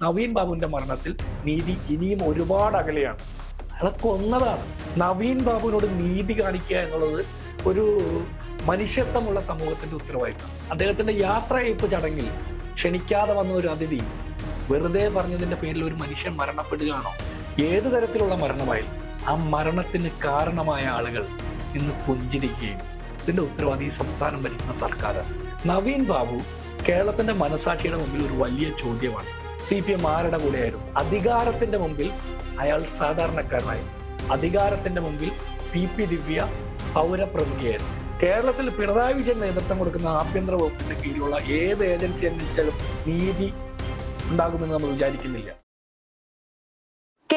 നവീൻ ബാബുവിന്റെ മരണത്തിൽ നീതി ഇനിയും ഒരുപാട് അകലെയാണ്. അയാളെ കൊന്നതാണ് നവീൻ ബാബുവിനോട് നീതി കാണിക്കുക എന്നുള്ളത് ഒരു മനുഷ്യത്വമുള്ള സമൂഹത്തിന്റെ ഉത്തരവാദിത്തം. അദ്ദേഹത്തിന്റെ യാത്രയയപ്പ് ചടങ്ങിൽ ക്ഷണിക്കാതെ വന്ന ഒരു അതിഥി വെറുതെ പറഞ്ഞതിന്റെ പേരിൽ ഒരു മനുഷ്യൻ മരണപ്പെടുകയാണോ? ഏത് തരത്തിലുള്ള മരണമായാലും ആ മരണത്തിന് കാരണമായ ആളുകൾ ഇന്ന് പുഞ്ചിരിക്കുകയും ഇതിന്റെ ഉത്തരവാദി ഈ സംസ്ഥാനം ഭരിക്കുന്ന സർക്കാർ നവീൻ ബാബു കേരളത്തിന്റെ മനസാക്ഷിയുടെ മുമ്പിൽ ഒരു വലിയ ചോദ്യമാണ്. സി പി എം ആരുടെ കൂടെയായിരുന്നു അധികാരത്തിന്റെ മുമ്പിൽ അയാൾ സാധാരണക്കാരനായിരുന്നു അധികാരത്തിന്റെ മുമ്പിൽ പി പി ദിവ്യ പൗരപ്രമുഖിയായിരുന്നു. കേരളത്തിൽ പിണറായി വിജയൻ നേതൃത്വം കൊടുക്കുന്ന ആഭ്യന്തര വകുപ്പിന്റെ കീഴിലുള്ള ഏത് ഏജൻസി അന്വേഷിച്ചാലും നീതി ഉണ്ടാകുമെന്ന് നമ്മൾ വിചാരിക്കുന്നില്ല.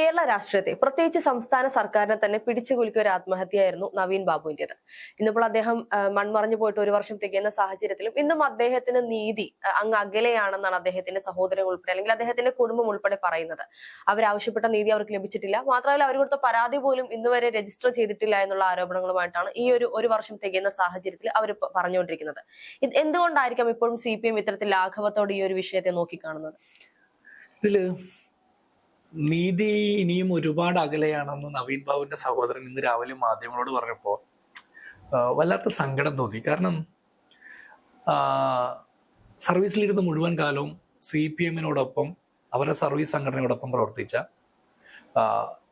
കേരള രാഷ്ട്രീയത്തെ പ്രത്യേകിച്ച് സംസ്ഥാന സർക്കാരിനെ തന്നെ പിടിച്ചുകുലുക്കിയ ഒരു ആത്മഹത്യയായിരുന്നു നവീൻ ബാബുവിന്റേത്. ഇന്നിപ്പോൾ അദ്ദേഹം മൺമറഞ്ഞു പോയിട്ട് ഒരു വർഷം തികയുന്ന സാഹചര്യത്തിലും ഇന്നും അദ്ദേഹത്തിന് നീതി അങ്ങ് അകലെയാണെന്നാണ് അദ്ദേഹത്തിന്റെ സഹോദരൻ ഉൾപ്പെടെ അല്ലെങ്കിൽ അദ്ദേഹത്തിന്റെ കുടുംബം ഉൾപ്പെടെ പറയുന്നത്. അവരാവശ്യപ്പെട്ട നീതി അവർക്ക് ലഭിച്ചിട്ടില്ല. മാത്രമല്ല അവർ കൊടുത്ത പരാതി പോലും ഇന്നുവരെ രജിസ്റ്റർ ചെയ്തിട്ടില്ല എന്നുള്ള ആരോപണങ്ങളുമായിട്ടാണ് ഈ ഒരു ഒരു വർഷം തികയുന്ന സാഹചര്യത്തിൽ അവർ പറഞ്ഞുകൊണ്ടിരിക്കുന്നത്. ഇത് എന്തുകൊണ്ടായിരിക്കാം ഇപ്പോഴും സി പി എം ഇത്തരത്തിൽ ലാഘവത്തോടെ ഈ ഒരു വിഷയത്തെ നോക്കിക്കാണുന്നത്? ഇതിൽ നീതി ഇനിയും ഒരുപാട് അകലെയാണെന്ന് നവീൻ ബാബുവിന്റെ സഹോദരൻ ഇന്ന് രാവിലെ മാധ്യമങ്ങളോട് പറഞ്ഞപ്പോൾ വല്ലാത്ത സങ്കടം തോന്നി. കാരണം സർവീസിലിരുന്ന് മുഴുവൻ കാലവും സി പി എമ്മിനോടൊപ്പം അവരുടെ സർവീസ് സംഘടനയോടൊപ്പം പ്രവർത്തിച്ച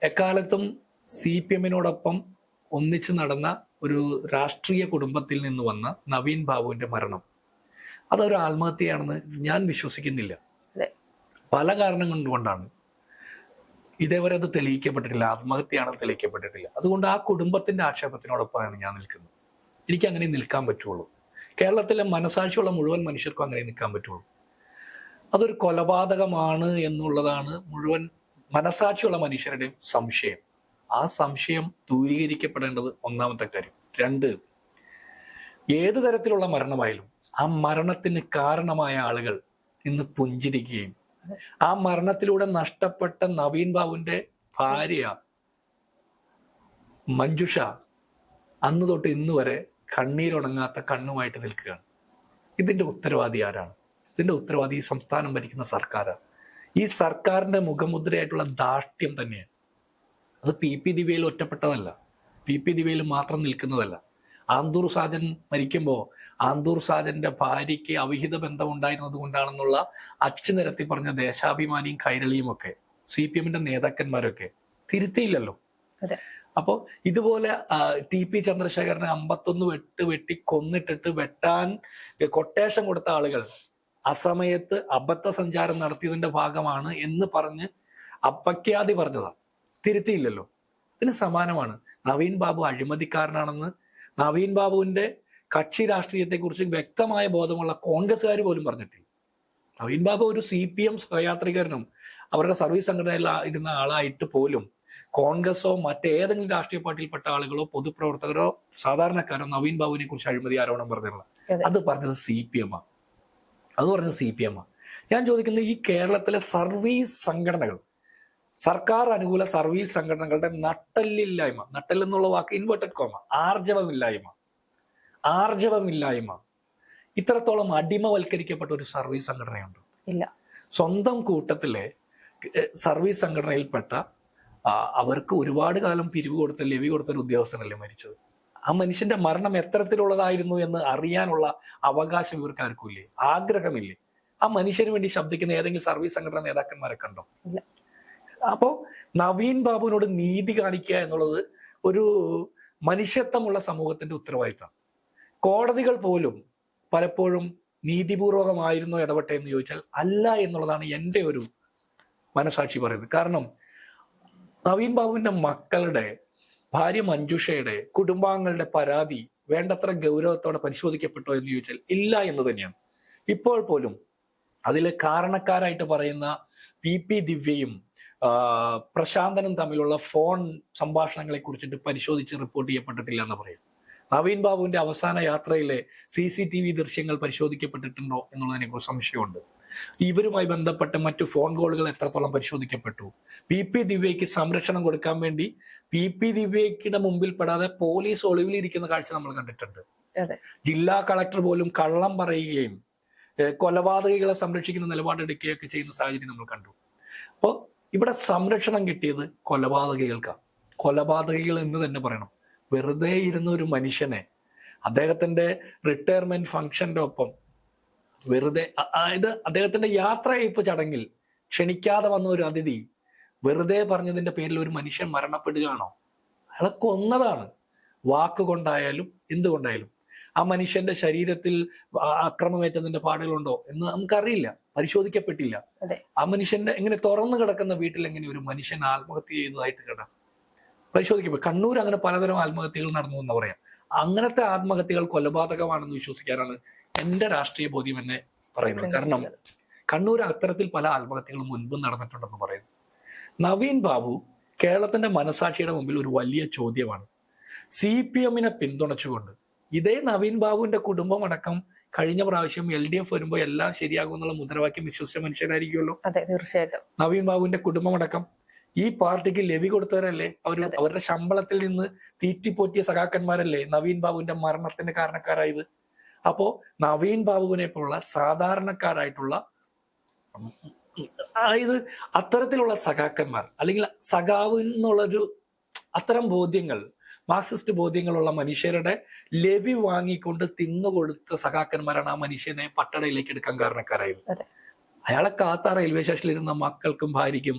എക്കാലത്തും സി പി എമ്മിനോടൊപ്പം ഒന്നിച്ചു നടന്ന ഒരു രാഷ്ട്രീയ കുടുംബത്തിൽ നിന്ന് വന്ന നവീൻ ബാബുവിന്റെ മരണം. അതൊരു ആത്മഹത്യയാണെന്ന് ഞാൻ വിശ്വസിക്കുന്നില്ല. പല കാരണങ്ങൾ കൊണ്ടാണ് ഇതേവരെ അത് തെളിയിക്കപ്പെട്ടിട്ടില്ല ആത്മഹത്യയാണെന്ന് തെളിയിക്കപ്പെട്ടിട്ടില്ല. അതുകൊണ്ട് ആ കുടുംബത്തിന്റെ ആക്ഷേപത്തിനോടൊപ്പമാണ് ഞാൻ നിൽക്കുന്നത്. എനിക്ക് അങ്ങനെ നിൽക്കാൻ പറ്റുള്ളൂ. കേരളത്തിലെ മനസാക്ഷിയുള്ള മുഴുവൻ മനുഷ്യർക്കും അങ്ങനെ നിൽക്കാൻ പറ്റുള്ളൂ. അതൊരു കൊലപാതകമാണ് എന്നുള്ളതാണ് മുഴുവൻ മനസാക്ഷിയുള്ള മനുഷ്യരുടെയും സംശയം. ആ സംശയം ദൂരീകരിക്കപ്പെടേണ്ടത് ഒന്നാമത്തെ കാര്യം. രണ്ട് ഏത് തരത്തിലുള്ള മരണമായാലും ആ മരണത്തിന് കാരണമായ ആളുകൾ ഇന്ന് പുഞ്ചിരിക്കുകയും ആ മരണത്തിലൂടെ നഷ്ടപ്പെട്ട നവീൻ ബാബുവിന്റെ ഭാര്യ മഞ്ജുഷ അന്ന് തൊട്ട് ഇന്ന് വരെ കണ്ണീരുണങ്ങാത്ത കണ്ണുമായിട്ട് നിൽക്കുകയാണ്. ഇതിന്റെ ഉത്തരവാദി ആരാണ്? ഇതിന്റെ ഉത്തരവാദി ഈ സംസ്ഥാനം ഭരിക്കുന്ന സർക്കാരാണ്. ഈ സർക്കാരിന്റെ മുഖമുദ്രയായിട്ടുള്ള ദാഷ്ട്യം തന്നെയാണ്. അത് പി പി ദിവ്യയിൽ ഒറ്റപ്പെട്ടതല്ല. പി പി ദിവ്യയിൽ മാത്രം നിൽക്കുന്നതല്ല. ആന്തൂർ സാജൻ മരിക്കുമ്പോൾ ആന്തൂർ സാജന്റെ ഭാര്യയ്ക്ക് അവിഹിത ബന്ധം ഉണ്ടായിരുന്നത് കൊണ്ടാണെന്നുള്ള അച്ചു നിരത്തി പറഞ്ഞ ദേശാഭിമാനിയും കൈരളിയും ഒക്കെ സി പി എമ്മിന്റെ നേതാക്കന്മാരൊക്കെ തിരുത്തിയില്ലല്ലോ. അപ്പോൾ ഇതുപോലെ ടി പി ചന്ദ്രശേഖരനെ അമ്പത്തൊന്ന് വെട്ട് വെട്ടി കൊന്നിട്ടിട്ട് വെട്ടാൻ കൊട്ടേഷൻ കൊടുത്ത ആളുകൾ അസമയത്ത് അബദ്ധ സഞ്ചാരം നടത്തിയതിന്റെ ഭാഗമാണ് എന്ന് പറഞ്ഞ് അപ്പക്യാതി പറഞ്ഞതാ. തിരുത്തിയില്ലല്ലോ. ഇതിന് സമാനമാണ്. നവീൻ ബാബു അഴിമതിക്കാരനാണെന്ന് നവീൻ ബാബുവിന്റെ കക്ഷി രാഷ്ട്രീയത്തെക്കുറിച്ച് വ്യക്തമായ ബോധമുള്ള കോൺഗ്രസ്സുകാർ പോലും പറഞ്ഞിട്ടില്ല. നവീൻ ബാബു ഒരു സി പി എം സഹയാത്രികരനും അവരുടെ സർവീസ് സംഘടനയിൽ ഇരുന്ന ആളായിട്ട് പോലും കോൺഗ്രസോ മറ്റേതെങ്കിലും രാഷ്ട്രീയ പാർട്ടിയിൽപ്പെട്ട ആളുകളോ പൊതുപ്രവർത്തകരോ സാധാരണക്കാരോ നവീൻ ബാബുവിനെ കുറിച്ച് അഴിമതി ആരോപണം പറഞ്ഞിട്ടുള്ള അത്. പറഞ്ഞത് സി പി എം ആണ് അത് പറഞ്ഞത് സി പി എം ആണ് ഞാൻ ചോദിക്കുന്നത് ഈ കേരളത്തിലെ സർവീസ് സംഘടനകൾ സർക്കാർ അനുകൂല സർവീസ് സംഘടനകളുടെ നട്ടല്ലില്ലായ്മ നട്ടൽ എന്നുള്ള വാക്ക് ഇൻവേർട്ടഡ് കോമ ആർജവമില്ലായ്മ ആർജവമില്ലായ്മ. ഇത്രത്തോളം അടിമവൽക്കരിക്കപ്പെട്ട ഒരു സർവീസ് സംഘടനയുണ്ട്. ഇല്ല. സ്വന്തം കൂട്ടത്തിലെ സർവീസ് സംഘടനയിൽപ്പെട്ട അവർക്ക് ഒരുപാട് കാലം പിരിവ് കൊടുത്ത ലെവി കൊടുത്ത ഒരു ഉദ്യോഗസ്ഥനല്ലേ മരിച്ചത്. ആ മനുഷ്യന്റെ മരണം എത്തരത്തിലുള്ളതായിരുന്നു എന്ന് അറിയാനുള്ള അവകാശം ഇവർക്ക് ആർക്കുമില്ലേ ആഗ്രഹമില്ലേ? ആ മനുഷ്യന് വേണ്ടി ശബ്ദിക്കുന്ന ഏതെങ്കിലും സർവീസ് സംഘടന നേതാക്കന്മാരെ കണ്ടോ അപ്പോ നവീൻ ബാബുവിനോട് നീതി കാണിക്കുക എന്നുള്ളത് ഒരു മനുഷ്യത്വമുള്ള സമൂഹത്തിന്റെ ഉത്തരവാദിത്തം. കോടതികൾ പോലും പലപ്പോഴും നീതിപൂർവകമായിരുന്നോ ഇടപെട്ടെ എന്ന് ചോദിച്ചാൽ അല്ല എന്നുള്ളതാണ് എന്റെ ഒരു മനസാക്ഷി പറയുന്നത്. കാരണം നവീൻ ബാബുവിന്റെ മക്കളുടെ ഭാര്യ മഞ്ജുഷയുടെ കുടുംബാംഗങ്ങളുടെ പരാതി വേണ്ടത്ര ഗൗരവത്തോടെ പരിശോധിക്കപ്പെട്ടോ എന്ന് ചോദിച്ചാൽ ഇല്ല എന്ന് തന്നെയാണ്. ഇപ്പോൾ പോലും അതിലെ കാരണക്കാരായിട്ട് പറയുന്ന പി പി ദിവ്യയും പ്രശാന്തനും തമ്മിലുള്ള ഫോൺ സംഭാഷണങ്ങളെ കുറിച്ചിട്ട് പരിശോധിച്ച് റിപ്പോർട്ട് ചെയ്യപ്പെട്ടിട്ടില്ല എന്ന് പറയും നവീൻ ബാബുവിന്റെ അവസാന യാത്രയിലെ സി സി ടി വി ദൃശ്യങ്ങൾ പരിശോധിക്കപ്പെട്ടിട്ടുണ്ടോ എന്നുള്ളതിനെ കുറിച്ച് സംശയമുണ്ട്. ഇവരുമായി ബന്ധപ്പെട്ട മറ്റു ഫോൺ കോളുകൾ എത്രത്തോളം പരിശോധിക്കപ്പെട്ടു? പി പി ദിവ്യയ്ക്ക് സംരക്ഷണം കൊടുക്കാൻ വേണ്ടി പി പി ദിവ്യയ്ക്കിടെ മുമ്പിൽ പെടാതെ പോലീസ് ഒളിവിലിരിക്കുന്ന കാഴ്ച നമ്മൾ കണ്ടിട്ടുണ്ട്. ജില്ലാ കളക്ടർ പോലും കള്ളം പറയുകയും കൊലപാതകളെ കൊലപാതകികളെ സംരക്ഷിക്കുന്ന നിലപാടെടുക്കുകയൊക്കെ ചെയ്യുന്ന സാഹചര്യം നമ്മൾ കണ്ടു. അപ്പോൾ ഇവിടെ സംരക്ഷണം കിട്ടിയത് കൊലപാതകികൾക്കാണ് കൊലപാതകികൾ എന്ന് തന്നെ പറയണം. വെറുതെ ഇരുന്ന ഒരു മനുഷ്യനെ അദ്ദേഹത്തിന്റെ റിട്ടയർമെന്റ് ഫംഗ്ഷന്റെ ഒപ്പം വെറുതെ അതായത് അദ്ദേഹത്തിന്റെ യാത്രയയപ്പ് ചടങ്ങിൽ ക്ഷണിക്കാതെ വന്ന ഒരു അതിഥി വെറുതെ പറഞ്ഞതിന്റെ പേരിൽ ഒരു മനുഷ്യൻ മരണപ്പെടുകയാണോ? അയാളെ കൊന്നതാണ്. വാക്കുകൊണ്ടായാലും എന്തുകൊണ്ടായാലും. ആ മനുഷ്യന്റെ ശരീരത്തിൽ അക്രമമേറ്റതിന്റെ പാടുകളുണ്ടോ എന്ന് നമുക്കറിയില്ല പരിശോധിക്കപ്പെട്ടില്ല. ആ മനുഷ്യന്റെ എങ്ങനെ തുറന്നു കിടക്കുന്ന വീട്ടിൽ എങ്ങനെ ഒരു മനുഷ്യൻ ആത്മഹത്യ ചെയ്തതായിട്ട് കിടാം പരിശോധിക്കപ്പെട്ടു കണ്ണൂർ അങ്ങനെ പലതരം ആത്മഹത്യകൾ നടന്നു എന്ന് പറയാം. അങ്ങനത്തെ ആത്മഹത്യകൾ കൊലപാതകമാണെന്ന് വിശ്വസിക്കാനാണ് എന്റെ രാഷ്ട്രീയ ബോധ്യം എന്നെ പറയുന്നത്. കാരണം കണ്ണൂർ അത്തരത്തിൽ പല ആത്മഹത്യകളും മുൻപും നടന്നിട്ടുണ്ടെന്ന് പറയുന്നു. നവീൻ ബാബു കേരളത്തിന്റെ മനസാക്ഷിയുടെ മുമ്പിൽ ഒരു വലിയ ചോദ്യമാണ്. സി പി എമ്മിനെ പിന്തുണച്ചുകൊണ്ട് ഇതേ നവീൻ ബാബുവിന്റെ കുടുംബം അടക്കം കഴിഞ്ഞ പ്രാവശ്യം എൽ ഡി എഫ് വരുമ്പോൾ എല്ലാം ശരിയാകുമെന്നുള്ള മുദ്രാവാക്യം വിശ്വസിച്ച മനുഷ്യരായിരിക്കുമല്ലോ. അതെ തീർച്ചയായിട്ടും. നവീൻ ബാബുവിന്റെ കുടുംബമടക്കം ഈ പാർട്ടിക്ക് ലവി കൊടുത്തവരല്ലേ? അവർ അവരുടെ ശമ്പളത്തിൽ നിന്ന് തീറ്റിപ്പോറ്റിയ സഖാക്കന്മാരല്ലേ? നവീൻ ബാബുവിന്റെ മരണത്തിന്റെ കാരണക്കാരായത്. അപ്പോ നവീൻ ബാബുവിനെ പോലുള്ള സാധാരണക്കാരായിട്ടുള്ള അതായത് അത്തരത്തിലുള്ള സഖാക്കന്മാർ അല്ലെങ്കിൽ സഖാവ് എന്നുള്ളൊരു അത്തരം ബോധ്യങ്ങൾ മാർക്സിസ്റ്റ് ബോധ്യങ്ങളുള്ള മനുഷ്യരുടെ ലവി വാങ്ങിക്കൊണ്ട് തിന്നുകൊടുത്ത സഖാക്കന്മാരാണ് ആ മനുഷ്യനെ പട്ടടയിലേക്ക് എടുക്കാൻ കാരണക്കാരായത്. അയാളെ കാത്ത റെയിൽവേ സ്റ്റേഷനിൽ ഇരുന്ന മക്കൾക്കും ഭാര്യയ്ക്കും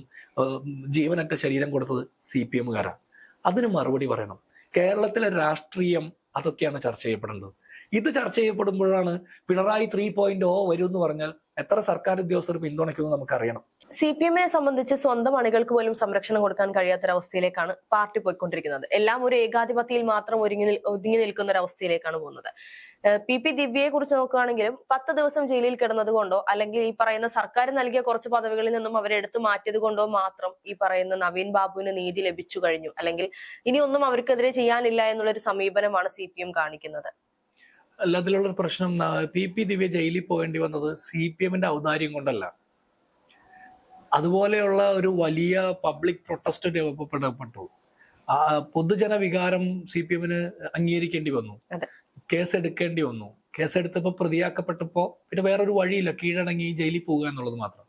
ജീവനൊക്കെ ശരീരം കൊടുത്തത് സി പി എമ്മുകാരാണ് അതിന് മറുപടി പറയണം. കേരളത്തിലെ രാഷ്ട്രീയം അതൊക്കെയാണ് ചർച്ച ചെയ്യപ്പെടേണ്ടത്. ഇത് ചർച്ച ചെയ്യപ്പെടുമ്പോഴാണ് പിണറായി ത്രീ പോയിന്റ് ഓ വരും എന്ന് പറഞ്ഞാൽ എത്ര സർക്കാർ ഉദ്യോഗസ്ഥർ പിന്തുണയ്ക്കുമെന്ന് നമുക്കറിയണം. സി പി എമ്മിനെ സംബന്ധിച്ച് സ്വന്തം അണികൾക്ക് പോലും സംരക്ഷണം കൊടുക്കാൻ കഴിയാത്തൊരവസ്ഥയിലേക്കാണ് പാർട്ടി പോയിക്കൊണ്ടിരിക്കുന്നത്. എല്ലാം ഒരു ഏകാധിപത്യയിൽ മാത്രം ഒരുങ്ങി ഒതുങ്ങി നിൽക്കുന്ന ഒരു അവസ്ഥയിലേക്കാണ് പോകുന്നത് പി പി ദിവ്യയെ കുറിച്ച് നോക്കുകയാണെങ്കിലും പത്ത് ദിവസം ജയിലിൽ കിടന്നത് കൊണ്ടോ അല്ലെങ്കിൽ ഈ പറയുന്ന സർക്കാർ നൽകിയ കുറച്ച് പദവികളിൽ നിന്നും അവരെ എടുത്തു മാറ്റിയത് കൊണ്ടോ മാത്രം ഈ പറയുന്ന നവീൻ ബാബുവിന് നീതി ലഭിച്ചു കഴിഞ്ഞു. അല്ലെങ്കിൽ ഇനി ഒന്നും അവർക്കെതിരെ ചെയ്യാനില്ല എന്നുള്ളൊരു സമീപനമാണ് സി പി എം കാണിക്കുന്നത്. അല്ല അതിലുള്ള പ്രശ്നം പി പി ദിവ്യ ജയിലിൽ പോകേണ്ടി വന്നത് സി പി എമ്മിന്റെ ഔദാര്യം കൊണ്ടല്ല. അതുപോലെയുള്ള ഒരു വലിയ പബ്ലിക് പ്രൊട്ടസ്റ്റ് രൂപപ്പെടപ്പെട്ടു ആ പൊതുജന വികാരം സി പി എമ്മിന് അംഗീകരിക്കേണ്ടി വന്നു. കേസ് എടുക്കേണ്ടി വന്നു. കേസ് എടുത്തപ്പോൾ പ്രതിയാക്കപ്പെട്ടപ്പോ പിന്നെ വേറൊരു വഴിയില്ല. കീഴടങ്ങി ജയിലിൽ പോവുക എന്നുള്ളത് മാത്രം.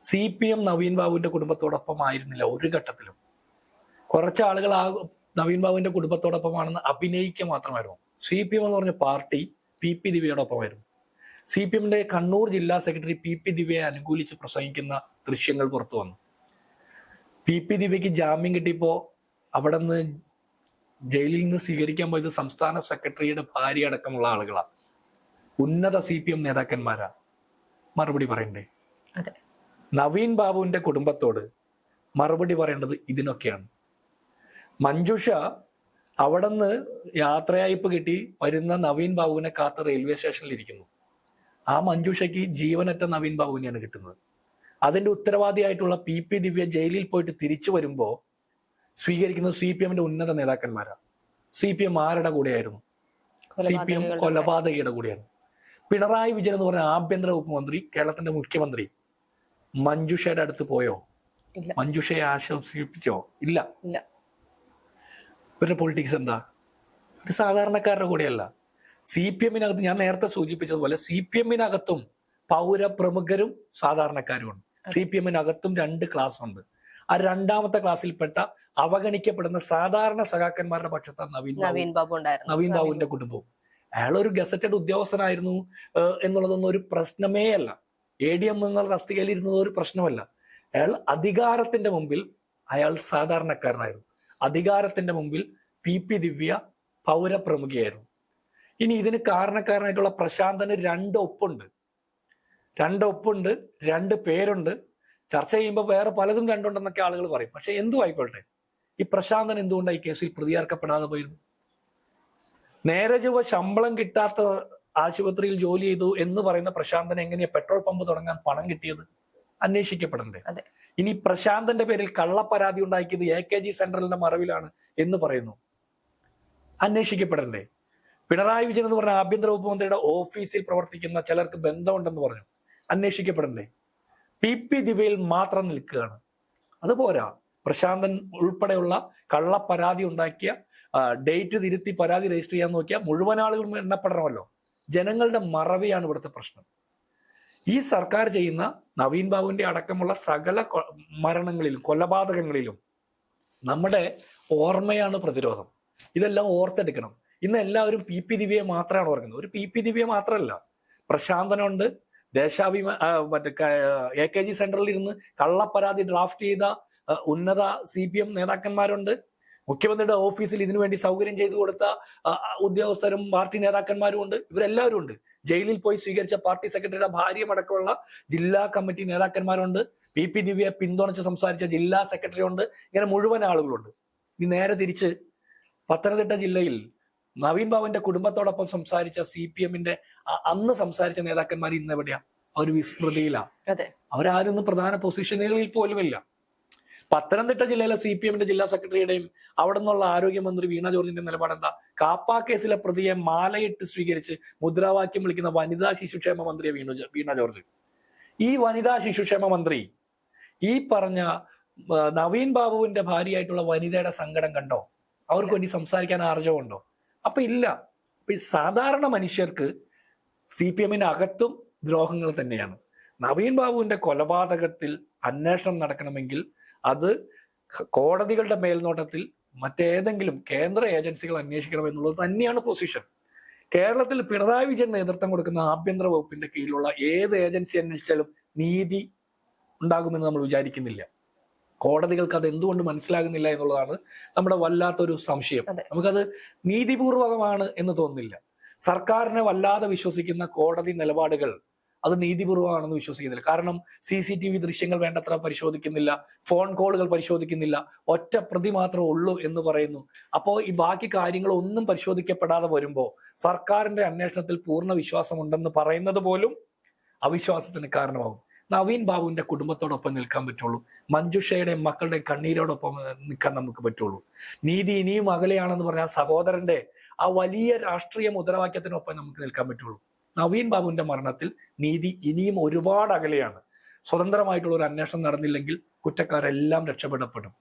സി പി എം നവീൻ ബാബുവിന്റെ കുടുംബത്തോടൊപ്പം ആയിരുന്നില്ല ഒരു ഘട്ടത്തിലും. കുറച്ച് ആളുകൾ ആ നവീൻ ബാബുവിന്റെ കുടുംബത്തോടൊപ്പമാണെന്ന് അഭിനയിക്കുക മാത്രമായിരുന്നു. സി പി എം എന്ന് പറഞ്ഞ പാർട്ടി പി പി ദിവ്യയോടൊപ്പമായിരുന്നു. സി പി എമ്മിന്റെ കണ്ണൂർ ജില്ലാ സെക്രട്ടറി പി പി ദിവ്യയെ അനുകൂലിച്ച് പ്രസംഗിക്കുന്ന ദൃശ്യങ്ങൾ പുറത്തു വന്നു. പി പി ദിവ്യക്ക് ജാമ്യം കിട്ടിയപ്പോ അവിടെ നിന്ന് ജയിലിൽ നിന്ന് സ്വീകരിക്കാൻ പോയത് സംസ്ഥാന സെക്രട്ടറിയുടെ ഭാര്യ അടക്കമുള്ള ആളുകളാ. ഉന്നത സി പി എം നേതാക്കന്മാരാ. മറുപടി പറയണ്ടേ. നവീൻ ബാബുവിന്റെ കുടുംബത്തോട് മറുപടി പറയേണ്ടത് ഇതിനൊക്കെയാണ്. മഞ്ജുഷ അവിടെ നിന്ന് യാത്രയയപ്പ് കിട്ടി വരുന്ന നവീൻ ബാബുവിനെ കാത്ത് റെയിൽവേ സ്റ്റേഷനിൽ ഇരിക്കുന്നു. ആ മഞ്ജുഷയ്ക്ക് ജീവനറ്റ നവീൻ ബാബുവിനെയാണ് കിട്ടുന്നത്. അതിന്റെ ഉത്തരവാദിയായിട്ടുള്ള പി പി ദിവ്യ ജയിലിൽ പോയിട്ട് തിരിച്ചു വരുമ്പോൾ സ്വീകരിക്കുന്നത് സി പി എമ്മിന്റെ ഉന്നത നേതാക്കന്മാരാ. സി പി എം ആരുടെ കൂടെയായിരുന്നു? സി പി എം കൊലപാതകയുടെ കൂടെയാണ്. പിണറായി വിജയൻ എന്ന് പറഞ്ഞ ആഭ്യന്തര വകുപ്പ് മന്ത്രി കേരളത്തിന്റെ മുഖ്യമന്ത്രി മഞ്ജുഷയുടെ അടുത്ത് പോയോ. മഞ്ജുഷയെ ആശംസിപ്പിച്ചോ ഇല്ല. ഇല്ല. ഇവരുടെ പൊളിറ്റിക്സ് എന്താ? ഒരു സാധാരണക്കാരുടെ കൂടെയല്ല. സി പി എമ്മിനകത്ത് ഞാൻ നേരത്തെ സൂചിപ്പിച്ചതുപോലെ സി പി എമ്മിനകത്തും പൗരപ്രമുഖരും സാധാരണക്കാരുമുണ്ട് സി പി എമ്മിനകത്തും രണ്ട് ക്ലാസ് ഉണ്ട്. ആ രണ്ടാമത്തെ ക്ലാസ്സിൽപ്പെട്ട അവഗണിക്കപ്പെടുന്ന സാധാരണ സഖാക്കന്മാരുടെ പക്ഷത്താണ് നവീൻ നവീൻ ബാബു നവീൻ ബാബുവിന്റെ കുടുംബവും. അയാൾ ഒരു ഗസറ്റഡ് ഉദ്യോഗസ്ഥനായിരുന്നു എന്നുള്ളതൊന്നും ഒരു പ്രശ്നമേ അല്ല. എ ഡി എം എന്നുള്ള തസ്തികയിൽ ഇരുന്നത് ഒരു പ്രശ്നമല്ല. അയാൾ അധികാരത്തിന്റെ മുമ്പിൽ അയാൾ സാധാരണക്കാരനായിരുന്നു. അധികാരത്തിന്റെ മുമ്പിൽ പി പി ദിവ്യ പൗരപ്രമുഖയായിരുന്നു. ഇനി ഇതിന് കാരണക്കാരനായിട്ടുള്ള പ്രശാന്തന് രണ്ട് ഒപ്പുണ്ട്. രണ്ട് ഒപ്പുണ്ട് രണ്ട് പേരുണ്ട്. ചർച്ച ചെയ്യുമ്പോൾ വേറെ പലതും രണ്ടുണ്ടെന്നൊക്കെ ആളുകൾ പറയും. പക്ഷെ എന്തു ആയിക്കോട്ടെ? ഈ പ്രശാന്തൻ എന്തുകൊണ്ടാണ് ഈ കേസിൽ പ്രതിയാർക്കപ്പെടാതെ പോയിരുന്നു നേരെ ചുവ ശമ്പളം കിട്ടാത്ത ആശുപത്രിയിൽ ജോലി ചെയ്തു എന്ന് പറയുന്ന പ്രശാന്തൻ എങ്ങനെയാ പെട്രോൾ പമ്പ് തുടങ്ങാൻ പണം കിട്ടിയത്? അന്വേഷിക്കപ്പെടണ്ടേ. ഇനി പ്രശാന്തന്റെ പേരിൽ കള്ളപ്പരാതി ഉണ്ടാക്കിയത് എ കെ ജി സെന്ററിന്റെ മറവിലാണ് എന്ന് പറയുന്നു. അന്വേഷിക്കപ്പെടണ്ടേ? പിണറായി വിജയൻ എന്ന് പറഞ്ഞ ആഭ്യന്തര വകുപ്പ് മന്ത്രിയുടെ ഓഫീസിൽ പ്രവർത്തിക്കുന്ന ചിലർക്ക് ബന്ധമുണ്ടെന്ന് പറഞ്ഞു. അന്വേഷിക്കപ്പെടണ്ടേ പി പി ദിവയിൽ മാത്രം നിൽക്കുകയാണ്. അതുപോരാ. പ്രശാന്തൻ ഉൾപ്പെടെയുള്ള കള്ളപ്പരാതി ഉണ്ടാക്കിയ ഡേറ്റ് തിരുത്തി പരാതി രജിസ്റ്റർ ചെയ്യാൻ നോക്കിയാൽ മുഴുവൻ ആളുകളും എണ്ണപ്പെടണമല്ലോ. ജനങ്ങളുടെ മറവിയാണ് ഇവിടുത്തെ പ്രശ്നം. ഈ സർക്കാർ ചെയ്യുന്ന നവീൻ ബാബുവിന്റെ അടക്കമുള്ള സകല മരണങ്ങളിലും കൊലപാതകങ്ങളിലും നമ്മുടെ ഓർമ്മയാണ് പ്രതിരോധം. ഇതെല്ലാം ഓർത്തെടുക്കണം. ഇന്ന് എല്ലാവരും പി പി ദിവ്യയെ മാത്രമാണ് ഓർക്കുന്നത്. ഒരു പി പി ദിവ്യ മാത്രമല്ല. പ്രശാന്തനുണ്ട്. ദേശാഭിമാ മറ്റേ എ കെ ജി സെന്ററിൽ ഇരുന്ന് കള്ളപ്പരാതി ഡ്രാഫ്റ്റ് ചെയ്ത ഉന്നത സി പി എം നേതാക്കന്മാരുണ്ട്. മുഖ്യമന്ത്രിയുടെ ഓഫീസിൽ ഇതിനു വേണ്ടി സൗകര്യം ചെയ്തു കൊടുത്ത ഉദ്യോഗസ്ഥരും പാർട്ടി നേതാക്കന്മാരും ഉണ്ട്. ഇവരെല്ലാവരും ഉണ്ട്. ജയിലിൽ പോയി സ്വീകരിച്ച പാർട്ടി സെക്രട്ടറിയുടെ ഭാര്യമടക്കമുള്ള ജില്ലാ കമ്മിറ്റി നേതാക്കന്മാരുണ്ട്. പി പി ദിവ്യയെ പിന്തുണച്ച് സംസാരിച്ച ജില്ലാ സെക്രട്ടറി ഉണ്ട് ഇങ്ങനെ മുഴുവൻ ആളുകളുണ്ട്. ഇനി നേരെ തിരിച്ച് പത്തനംതിട്ട ജില്ലയിൽ നവീൻ ബാബുവിന്റെ കുടുംബത്തോടൊപ്പം സംസാരിച്ച സി പി എമ്മിന്റെ അന്ന് സംസാരിച്ച നേതാക്കന്മാർ ഇന്ന് എവിടെയാ? അവർ വിസ്മൃതിയിലാണ്. അവരാരും പ്രധാന പൊസിഷനുകളിൽ പോലുമില്ല. പത്തനംതിട്ട ജില്ലയിലെ സി പി എമ്മിന്റെ ജില്ലാ സെക്രട്ടറിയുടെയും അവിടെ നിന്നുള്ള ആരോഗ്യമന്ത്രി വീണ ജോർജിന്റെ നിലപാട് എന്താ കാപ്പാ കേസിലെ പ്രതിയെ മാലയിട്ട് സ്വീകരിച്ച് മുദ്രാവാക്യം വിളിക്കുന്ന വനിതാ ശിശുക്ഷേമ മന്ത്രിയെ വീണു വീണ ജോർജ്. ഈ വനിതാ ശിശുക്ഷേമ മന്ത്രി ഈ പറഞ്ഞ നവീൻ ബാബുവിന്റെ ഭാര്യയായിട്ടുള്ള വനിതയുടെ സങ്കടം കണ്ടോ? അവർക്ക് വേണ്ടി സംസാരിക്കാൻ ആർജവമുണ്ടോ? അപ്പൊ ഇല്ല. ഈ സാധാരണ മനുഷ്യർക്ക് സി പി എമ്മിന് അകത്തും ദ്രോഹങ്ങൾ തന്നെയാണ്. നവീൻ ബാബുവിന്റെ കൊലപാതകത്തിൽ അന്വേഷണം നടക്കണമെങ്കിൽ അത് കോടതികളുടെ മേൽനോട്ടത്തിൽ മറ്റേതെങ്കിലും കേന്ദ്ര ഏജൻസികൾ അന്വേഷിക്കണം എന്നുള്ളത് തന്നെയാണ് പൊസിഷൻ. കേരളത്തിൽ പിണറായി വിജയൻ നേതൃത്വം കൊടുക്കുന്ന ആഭ്യന്തര വകുപ്പിന്റെ കീഴിലുള്ള ഏത് ഏജൻസി അന്വേഷിച്ചാലും നീതി ഉണ്ടാകുമെന്ന് നമ്മൾ വിചാരിക്കുന്നില്ല. കോടതികൾക്ക് അത് എന്തുകൊണ്ട് മനസ്സിലാകുന്നില്ല എന്നുള്ളതാണ് നമ്മുടെ വല്ലാത്തൊരു സംശയം. നമുക്കത് നീതിപൂർവകമാണ് എന്ന് തോന്നുന്നില്ല. സർക്കാരിനെ വല്ലാതെ വിശ്വസിക്കുന്ന കോടതി നിലപാടുകൾ അത് നീതിപൂർവമാണെന്ന് വിശ്വസിക്കുന്നില്ല. കാരണം സി സി ടി വി ദൃശ്യങ്ങൾ വേണ്ടത്ര പരിശോധിക്കുന്നില്ല ഫോൺ കോളുകൾ പരിശോധിക്കുന്നില്ല ഒറ്റ പ്രതി മാത്രമേ ഉള്ളൂ എന്ന് പറയുന്നു. അപ്പോൾ ഈ ബാക്കി കാര്യങ്ങൾ ഒന്നും പരിശോധിക്കപ്പെടാതെ വരുമ്പോൾ സർക്കാരിന്റെ അന്വേഷണത്തിൽ പൂർണ വിശ്വാസമുണ്ടെന്ന് പറയുന്നത് പോലും അവിശ്വാസത്തിന് കാരണമാകും. നവീൻ ബാബുവിന്റെ കുടുംബത്തോടൊപ്പം നിൽക്കാൻ പറ്റുള്ളൂ. മഞ്ജുഷയുടെ മക്കളുടെ കണ്ണീരോടൊപ്പം നിൽക്കാൻ നമുക്ക് പറ്റുള്ളൂ. നീതി ഇനിയും അകലെയാണെന്ന് പറഞ്ഞ സഹോദരന്റെ ആ വലിയ രാഷ്ട്രീയ മുദ്രാവാക്യത്തിനൊപ്പം നമുക്ക് നിൽക്കാൻ പറ്റുള്ളൂ. നവീൻ ബാബുവിന്റെ മരണത്തിൽ നീതി ഇനിയും ഒരുപാട് അകലെയാണ്. സ്വതന്ത്രമായിട്ടുള്ള ഒരു അന്വേഷണം നടന്നില്ലെങ്കിൽ കുറ്റക്കാരെല്ലാം രക്ഷപ്പെടപ്പെടും.